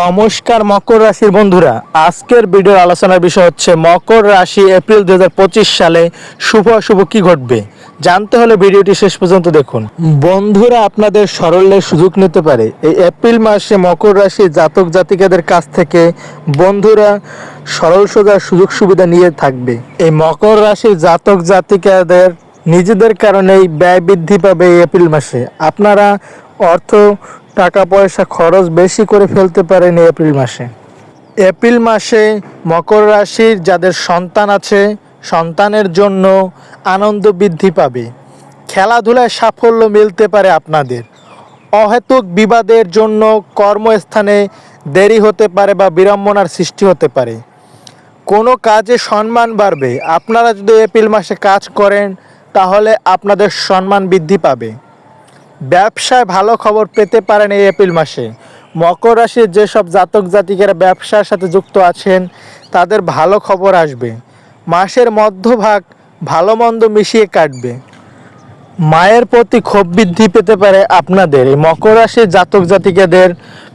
নমস্কার, মকর রাশির বন্ধুরা। আজকের ভিডিওর আলোচনার বিষয় হচ্ছে, মকর রাশি এপ্রিল দু হাজার পঁচিশ সালে শুভ অশুভ কি ঘটবে? জানতে হলে ভিডিওটি শেষ পর্যন্ত দেখুন। বন্ধুরা, আপনাদের সরলের সুযোগ নিতে পারে। এই এপ্রিল মাসে মকর রাশির জাতক জাতিকাদের কাছ থেকে বন্ধুরা সরল সোজা সুযোগ সুবিধা নিয়ে থাকবে। এই মকর রাশির জাতক জাতিকাদের নিজেদের কারণেই ব্যয় বৃদ্ধি পাবে এই এপ্রিল মাসে। আপনারা অর্থ টাকা পয়সা খরচ বেশি করে ফেলতে পারেন এপ্রিল মাসে। এপ্রিল মাসে মকর রাশির যাদের সন্তান আছে, সন্তানের জন্য আনন্দ বৃদ্ধি পাবে। খেলাধুলায় সাফল্য মিলতে পারে আপনাদের। অহেতুক বিবাদের জন্য কর্মস্থানে দেরি হতে পারে বা বিড়ম্বনার সৃষ্টি হতে পারে। কোনো কাজে সম্মান বাড়বে। আপনারা যদি এপ্রিল মাসে কাজ করেন, তাহলে আপনাদের সম্মান বৃদ্ধি পাবে। ব্যবসায় ভালো খবর পেতে পারেন এই এপ্রিল মাসে। মকর রাশির যেসব জাতক জাতিকেরা ব্যবসার সাথে যুক্ত আছেন, তাদের ভালো খবর আসবে। মাসের মধ্যভাগ ভালো মন্দ মিশিয়ে কাটবে। মায়ের প্রতি ক্ষোভ বৃদ্ধি পেতে পারে আপনাদের। এই মকর রাশির জাতক জাতিকাদের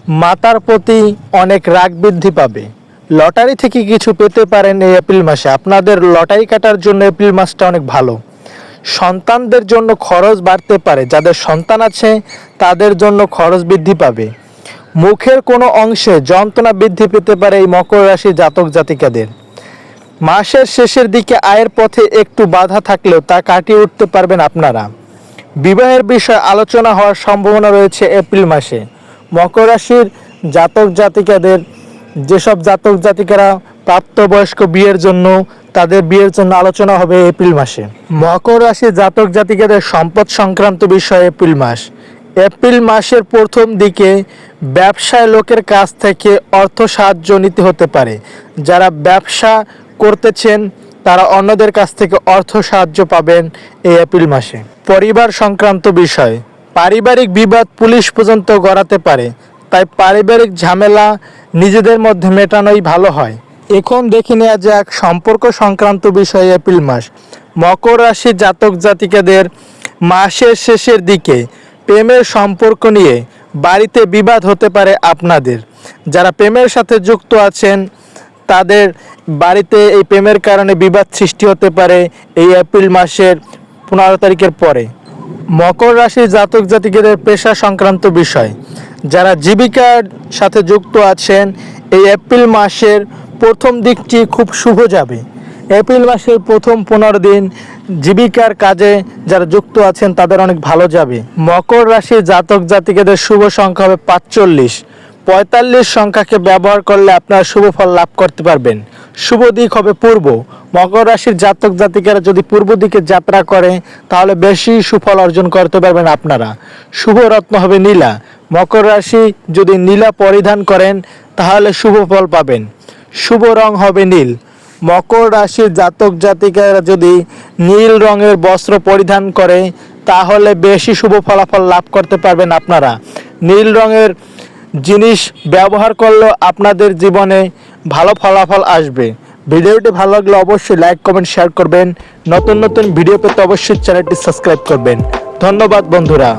মাতার প্রতি অনেক রাগ বৃদ্ধি পাবে। লটারি থেকে কিছু পেতে পারেন এই এপ্রিল মাসে। আপনাদের লটারি কাটার জন্য এপ্রিল মাসটা অনেক ভালো। সন্তানদের জন্য খরচ বাড়তে পারে। যাদের সন্তান আছে, তাদের জন্য খরচ বৃদ্ধি পাবে। মুখের কোনো অংশে যন্ত্রণা বৃদ্ধি পেতে পারে এই মকর রাশির জাতক জাতিকাদের। মাসের শেষের দিকে আয়ের পথে একটু বাধা থাকলেও তা কাটিয়ে উঠতে পারবেন আপনারা। বিবাহের বিষয়ে আলোচনা হওয়ার সম্ভাবনা রয়েছে এপ্রিল মাসে। মকর রাশির জাতক জাতিকাদের, যেসব জাতক জাতিকারা প্রাপ্তবয়স্ক বিয়ের জন্য তাদের বিয়ের জন্য আলোচনা হবে এপ্রিল মাসে। মকর রাশি জাতক জাতিকাদের সম্পদ সংক্রান্ত বিষয়ে এপ্রিল মাস। এপ্রিল মাসের প্রথম দিকে ব্যবসায় লোকের কাছ থেকে অর্থ সাহায্য নিতে হতে পারে। যারা ব্যবসা করতেছেন, তারা অন্যদের কাছ থেকে অর্থ সাহায্য পাবেন এই এপ্রিল মাসে। পরিবার সংক্রান্ত বিষয়। পারিবারিক বিবাদ পুলিশ পর্যন্ত গড়াতে পারে। তাই পারিবারিক ঝামেলা নিজেদের মধ্যে মেটানোই ভালো হয়। এখন দেখে নেওয়া যাক সম্পর্ক সংক্রান্ত বিষয় এপ্রিল মাস। মকর রাশির জাতক জাতিকাদের মাসের শেষের দিকে প্রেমের সম্পর্ক নিয়ে বাড়িতে বিবাদ হতে পারে আপনাদের। যারা প্রেমের সাথে যুক্ত আছেন, তাদের বাড়িতে এই প্রেমের কারণে বিবাদ সৃষ্টি হতে পারে এই এপ্রিল মাসের পনেরো তারিখের পরে। মকর রাশির জাতক জাতিকেদের পেশা সংক্রান্ত বিষয়। যারা জীবিকার সাথে যুক্ত আছেন, এই এপ্রিল মাসের প্রথম দিকটি খুব শুভ যাবে। এপ্রিল মাসের প্রথম পনেরো দিন জীবিকার কাজে যারা যুক্ত আছেন, তাদের অনেক ভালো যাবে। মকর রাশির জাতক জাতিকেদের শুভ সংখ্যা হবে পাঁচচল্লিশ। পঁয়তাল্লিশ সংখ্যাকে ব্যবহার করলে আপনারা শুভ ফল লাভ করতে পারবেন। শুভ দিক হবে পূর্ব। মকর রাশির জাতক জাতিকেরা যদি পূর্ব দিকে যাত্রা করে, তাহলে বেশি সুফল অর্জন করতে পারবেন আপনারা। শুভ রত্ন হবে নীলা। মকর রাশি যদি নীলা পরিধান করেন, তাহলে শুভ ফল পাবেন। শুভ রং হবে নীল। মকর রাশির জাতক জাতিকারা যদি নীল রঙের বস্ত্র পরিধান করে, তাহলে বেশি শুভ ফলাফল লাভ করতে পারবেন আপনারা। নীল রঙের জিনিস ব্যবহার করলেও আপনাদের জীবনে ভালো ফলাফল আসবে। ভিডিওটি ভালো লাগলে অবশ্যই লাইক, কমেন্ট, শেয়ার করবেন। নতুন নতুন ভিডিও পেতে অবশ্যই চ্যানেলটি সাবস্ক্রাইব করবেন। ধন্যবাদ বন্ধুরা।